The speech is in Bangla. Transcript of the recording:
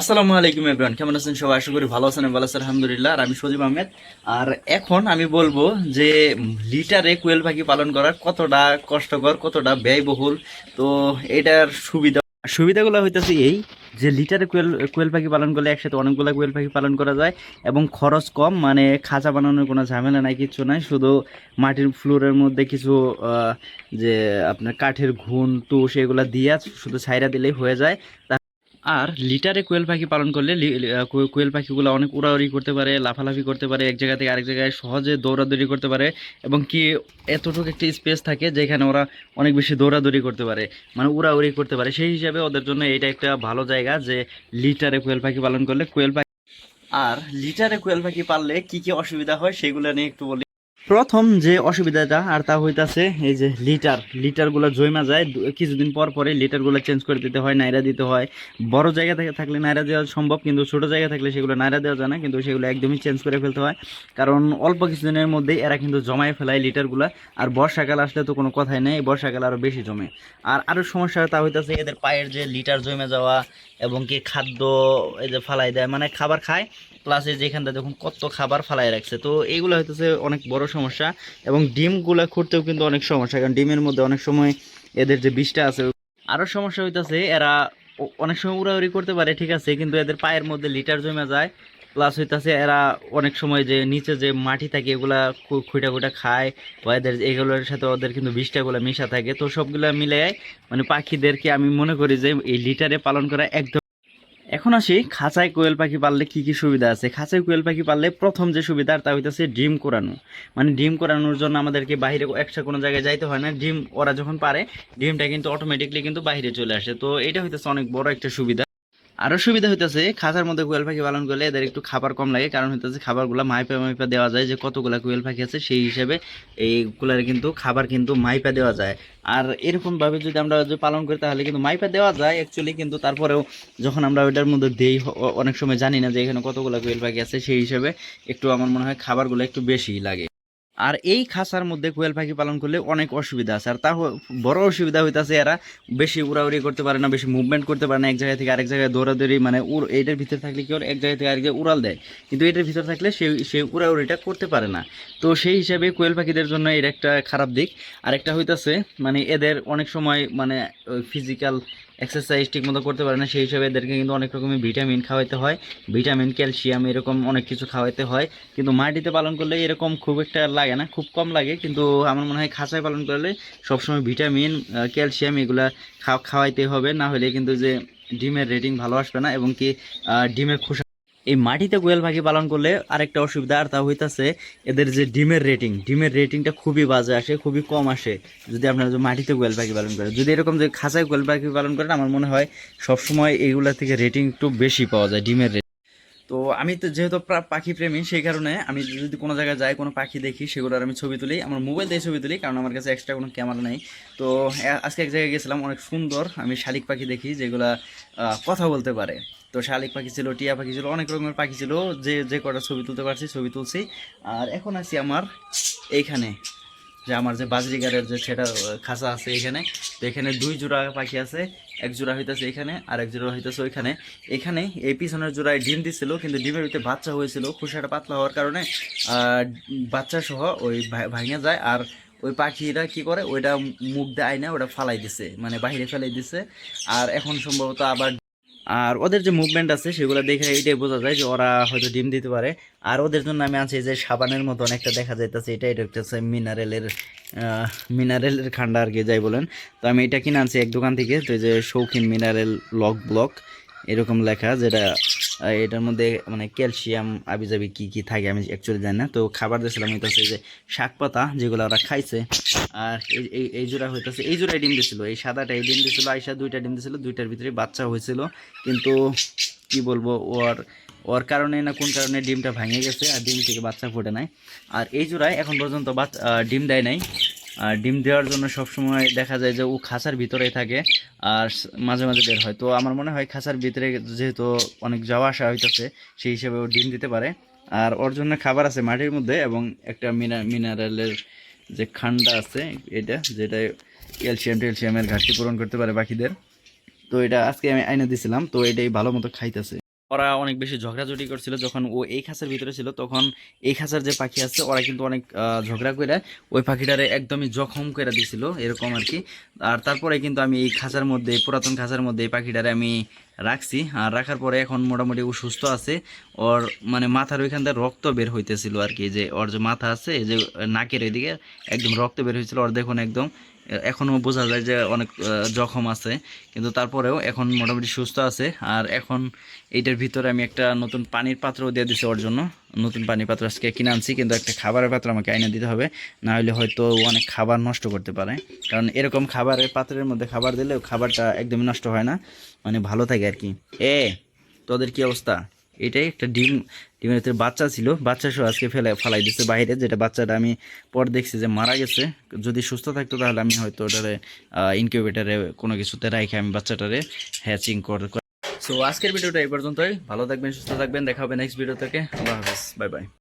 আসসালামু আলাইকুম এভরিওয়ান, কেমন আছেন সবাই? আশা করি ভালো আছেন ভালো আছেন, আলহামদুলিল্লাহ। আর আমি সজীব আহমেদ। আর এখন আমি বলব যে, লিটারে কোয়েল পাখি পালন করা কতটা কষ্টকর, কতটা ব্যয়বহুল? তো এটার সুবিধা সুবিধাগুলো হইতেছে এই যে, লিটারে কোয়েল কোয়েল পাখি পালন করলে একসাথে অনেকগুলো কোয়েল পাখি পালন করা যায় এবং খরচ কম মানে খাঁচা বানানোর কোনো ঝামেলা নাই কিছু নাই। শুধু মাটির ফ্লোরের মধ্যে কিছু যে আপনার কাঠের ঘুন, তুষ এগুলো দিয়ে শুধু ছাইরা দিলেই হয়ে যায়। আর লিটারে কোয়েল পাখি পালন করলে কোয়েল পাখিগুলো অনেক উড়াউড়ি করতে পারে, লাফালাফি করতে পারে, এক জায়গা থেকে আরেক জায়গায় সহজে দৌড়াদৌড়ি করতে পারে এবং কি এতটুকু একটি স্পেস থাকে যেখানে ওরা অনেক বেশি দৌড়াদৌড়ি করতে পারে মানে উড়াউড়ি করতে পারে। সেই হিসাবে ওদের জন্য এটা একটা ভালো জায়গা যে লিটারে কোয়েল পাখি পালন করলে কোয়েল পাখি আর লিটারে কোয়েল পাখি পাললে কি কি অসুবিধা হয় সেগুলো নিয়ে একটু বলি। প্রথম যে অসুবিধাটা আর তা হইতাছে, এই যে লিটার, লিটারগুলো জমা যায় কিছুদিন পর পরে লিটারগুলো চেঞ্জ করে দিতে হয়, নাইরা দিতে হয়। বড় জায়গা থেকে থাকলে নাইরা দেওয়া সম্ভব, কিন্তু ছোট জায়গা থাকলে সেগুলো নাইরা দেওয়া যায় না, কিন্তু সেগুলো একদমই চেঞ্জ করে ফেলতে হয়। কারণ অল্প কিছুদিনের মধ্যেই এরা কিন্তু জমায়ে ফেলায় লিটারগুলো, আর বর্ষাকাল আসলে তো কোনো কথাই নেই, বর্ষাকাল আরও বেশি জমে। আর আরও সমস্যা তা হইতাছে, এদের পায়ের যে লিটার জমে যাওয়া এবং কি খাদ্য এই যে ফালাই দেয় মানে খাবার খায় প্লাস এই যেখানটা দেখুন কত খাবার ফালাই রাখছে। তো এইগুলো হইতেছে অনেক বড় সমস্যা এবং ডিমগুলো খুঁড়তেও কিন্তু অনেক সমস্যা, কারণ ডিমের মধ্যে অনেক সময় এদের যে বিষটা আছে আরও সমস্যা হইতেছে, এরা অনেক সময় উড়াউড়ি করতে পারে, ঠিক আছে, কিন্তু এদের পায়ের মধ্যে লিটার জমে যায়। প্লাস হইতাছে এরা অনেক সময় যে নিচে যে মাটি থাকে, এগুলা খুঁটা খুঁটা খায় বা এদের এগুলোর সাথে ওদের কিন্তু বিষটাগুলো মিশা থাকে। তো সবগুলা মিলে মানে পাখিদেরকে আমি মনে করি যে এই লিটারে পালন করা একদম এখন আসি খাঁচায় কোয়েল পাখি পাললে কি কি সুবিধা আছে? খাঁচায় কোয়েল পাখি পাললে প্রথম যে সুবিধা, তা হইতেছে ডিম কোরানো। মানে ডিম কোরানোর জন্য আমাদেরকে বাইরে একটা কোনো জায়গায় যাইতে হয় না। ডিম ওরা যখন পারে, ডিমটা কিন্তু অটোমেটিকলি কিন্তু বাইরে চলে আসে। তো এটা হইতেছে অনেক বড় একটা সুবিধা। আরও সুবিধা হইতেছে, খাঁচার মধ্যে কোয়েল পাখি পালন করলে এদের একটু খাবার কম লাগে, কারণ হইতেছে খাবারগুলো মাইপা মাইপা দেওয়া যায়, যে কতগুলা কোয়েল পাখি আছে সেই হিসেবে এইগুলার কিন্তু খাবার কিন্তু মাইপা দেওয়া যায়। আর এরকমভাবে যদি আমরা যদি পালন করি, তাহলে কিন্তু মাইপা দেওয়া যায় অ্যাকচুয়ালি কিন্তু তারপরেও যখন আমরা ওইটার মধ্যে দেই অনেক সময় জানি না যে এখানে কতগুলো কোয়েল পাখি আছে সেই হিসেবে একটু আমার মনে হয় খাবারগুলো একটু বেশি লাগে। আর এই খাঁচার মধ্যে কোয়েল পাখি পালন করলে অনেক অসুবিধা আছে। আর তা বড় অসুবিধা হইতাছে এরা বেশি উড়াউড়ি করতে পারে না, বেশি মুভমেন্ট করতে পারে না, এক জায়গা থেকে আরেক জায়গায় দৌড়াদৌড়ি মানে উড় এইটার ভিতরে থাকলে কি ওর এক জায়গা থেকে আরেক জায়গায় উড়াল দেয়? কিন্তু এটার ভিতরে থাকলে সে সে উড়াউড়িটা করতে পারে না। তো সেই হিসাবে কোয়েল পাখিদের জন্য এর একটা খারাপ দিক। আরেকটা হইতাছে মানে এদের অনেক সময় মানে ফিজিক্যাল এক্সারসাইজ ঠিক মতো করতে পারে না, সেই হিসাবে এদেরকে কিন্তু অনেক রকমের ভিটামিন খাওয়াইতে হয়। ভিটামিন ক্যালসিয়াম এরকম অনেক কিছু খাওয়াইতে হয়। কিন্তু মাটিতে পালন করলে এরকম খুব একটা লাগে না, খুব কম লাগে। কিন্তু আমার মনে হয় খাঁচায় পালন করলে সবসময় ভিটামিন ক্যালসিয়াম এগুলা খাওয়া, খাওয়াইতে হবে। না হলে কিন্তু যে ডিমের রেটিং ভালো আসবে না এবং কি ডিমের খোসা এই মাটিতে কোয়েল পাখি পালন করলে আরেকটা অসুবিধা আর তা হইতাছে এদের যে ডিমের রেটিং ডিমের রেটিংটা খুবই বাজে আসে, খুবই কম আসে যদি আপনারা যে মাটিতে কোয়েল পাখি পালন করেন। যদি এরকম যে খাঁচায় কোয়েল পাখি পালন করেন, আমার মনে হয় সবসময় এইগুলা থেকে রেটিং একটু বেশি পাওয়া যায়, ডিমের রেটিং তো আমি তো যেহেতু পাখি প্রেমী, সেই কারণে আমি যদি কোনো জায়গায় যাই, কোনো পাখি দেখি, সেগুলোর আমি ছবি তুলি, আমার মোবাইল দিয়ে ছবি তুলি, কারণ আমার কাছে এক্সট্রা কোনো ক্যামেরা নেই। তো আজকে এক জায়গায় গেছিলাম, অনেক সুন্দর, আমি শালিক পাখি দেখি, যেগুলা কথা বলতে পারে। তো শালিক পাখি ছিল, টিয়া পাখি ছিল, অনেক রকমের পাখি ছিল। যে যে কটা ছবি তুলতে পারছি, ছবি তুলছি। আর এখন আছি আমার এইখানে, যে আমার যে বাজরিগারের যে সেটা খাঁচা আছে এখানে তো এখানে দুই জোড়া পাখি আছে, এক জোড়া হইতেছে এখানে আর এক জোড়া হইতেছে ওইখানে। এখানে এই পিছনের জোড়ায় ডিম দিছিল, কিন্তু ডিমের ভিতরে বাচ্চা হয়েছিল খুশাটা পাতলা হওয়ার কারণে বাচ্চা সহ ওই ভাঙে যায়। আর ওই পাখিরা কি করে, ওইটা মুখ দিয়ে আইনা, ওটা ফালাই দিছে মানে বাহিরে ফেলাই দিছে। আর এখন সম্ভবত আবার আর ওদের যে মুভমেন্ট আছে, সেগুলো দেখে এটাই বোঝা যায় যে ওরা হয়তো ডিম দিতে পারে। আর ওদের জন্য আমি আছি যে সাবানের মতো অনেকটা দেখা যাইতেছে, এটা এটা হচ্ছে মিনারেলের মিনারেলের খান্ডা আর কি, যাই বলেন। তো আমি এটা কিনে আনছি এক দোকান থেকে, তো যে শৌখিন মিনারেল লক ব্লক। এরকম লেখা যেটা এটার মধ্যে মানে ক্যালসিয়াম আবিজাবি কি কি থাকে আমি অ্যাকচুয়ালি জানি না। তো খাবার দিয়েছিলাম হইতেছে যে শাক পাতা যেগুলো ওরা খাইছে, আর এই- এই জোড়া হইতেছে, এই জোড়ায় ডিম দিছিল এই সাদাটা এই ডিম দিছিল আইসা দুইটা ডিম দিছিল দুইটার ভিতরে বাচ্চা হয়েছিল, কিন্তু কি বলব, ওর ওর কারণে না কোন কারণে ডিমটা ভাঙে গেছে, আর ডিম থেকে বাচ্চা ফোটে নাই। আর এই জোড়ায় এখন পর্যন্ত বাচ্চা ডিম দেয় নাই। আর ডিম দেওয়ার জন্য সবসময় দেখা যায় যে ও খাঁচার ভিতরেই থাকে আর মাঝে মাঝে বের হয়। তো আমার মনে হয় খাঁচার ভিতরে যেহেতু অনেক যাওয়া আসা হইতেছে, সেই হিসেবে ও ডিম দিতে পারে। আর ওর জন্য খাবার আছে মাটির মধ্যে এবং একটা মিনা মিনারেলের যে খান্ডা আছে, এটা যেটা ক্যালসিয়াম ট্যালসিয়ামের ঘাটতি পূরণ করতে পারে পাখিদের তো এটা আজকে আমি আইনা দিছিলাম, তো এটাই ভালো মতো খাইতেছে। ওরা অনেক বেশি ঝগড়াঝটি করছিল। যখন ও এই খাঁচার ভিতরে ছিল, তখন এই খাঁচার যে পাখি আছে, ওরা কিন্তু অনেক ঝগড়া করে ওই পাখিটারে একদমই জখম করে দিছিল, এরকম আর কি। আর তারপরে কিন্তু আমি এই খাঁচার মধ্যে পুরাতন খাঁচার মধ্যে এই পাখিটারে আমি রাখছি। আর রাখার পরে এখন মোটামুটি ও সুস্থ আছে। ওর মানে মাথার ওইখান থেকে রক্ত বের হইতেছিল আর কি, যে ওর যে মাথা আছে, এই যে নাকের এদিকে একদম রক্ত বের হয়েছিল ওর দেখুন একদম এখনও বোঝা যায় যে অনেক জখম আছে, কিন্তু তারপরেও এখন মোটামুটি সুস্থ আছে। আর এখন এইটার ভিতরে আমি একটা নতুন পানির পাত্রও দিয়ে দিছি ওর জন্য। নতুন পানির পাত্র আজকে কিনে আনছি, কিন্তু একটা খাবারের পাত্র আমাকে আইনে দিতে হবে, না হলে হয়তো অনেক খাবার নষ্ট করতে পারে। কারণ এরকম খাবারের পাত্রের মধ্যে খাবার দিলে খাবারটা একদমই নষ্ট হয় না মানে ভালো থাকে আর কি। এ, তোদের কি অবস্থা? এটাই একটা ডিম, ডিমের ভিতরে বাচ্চা ছিল, বাচ্চা সহ আজকে ফেলে, ফেলাই দিচ্ছে বাইরে, যেটা বাচ্চাটা আমি পর দেখছি যে মারা গেছে। যদি সুস্থ থাকতো তাহলে আমি হয়তো ওটারে ইনকিউবেটারে কোনো কিছুতে রাখে আমি বাচ্চাটারে হ্যাচিং কর সো আজকের ভিডিওটা এই পর্যন্তই। ভালো থাকবেন, সুস্থ থাকবেন, দেখা হবে নেক্সট ভিডিও থেকে। আল্লাহ হাফিজ বাই বাই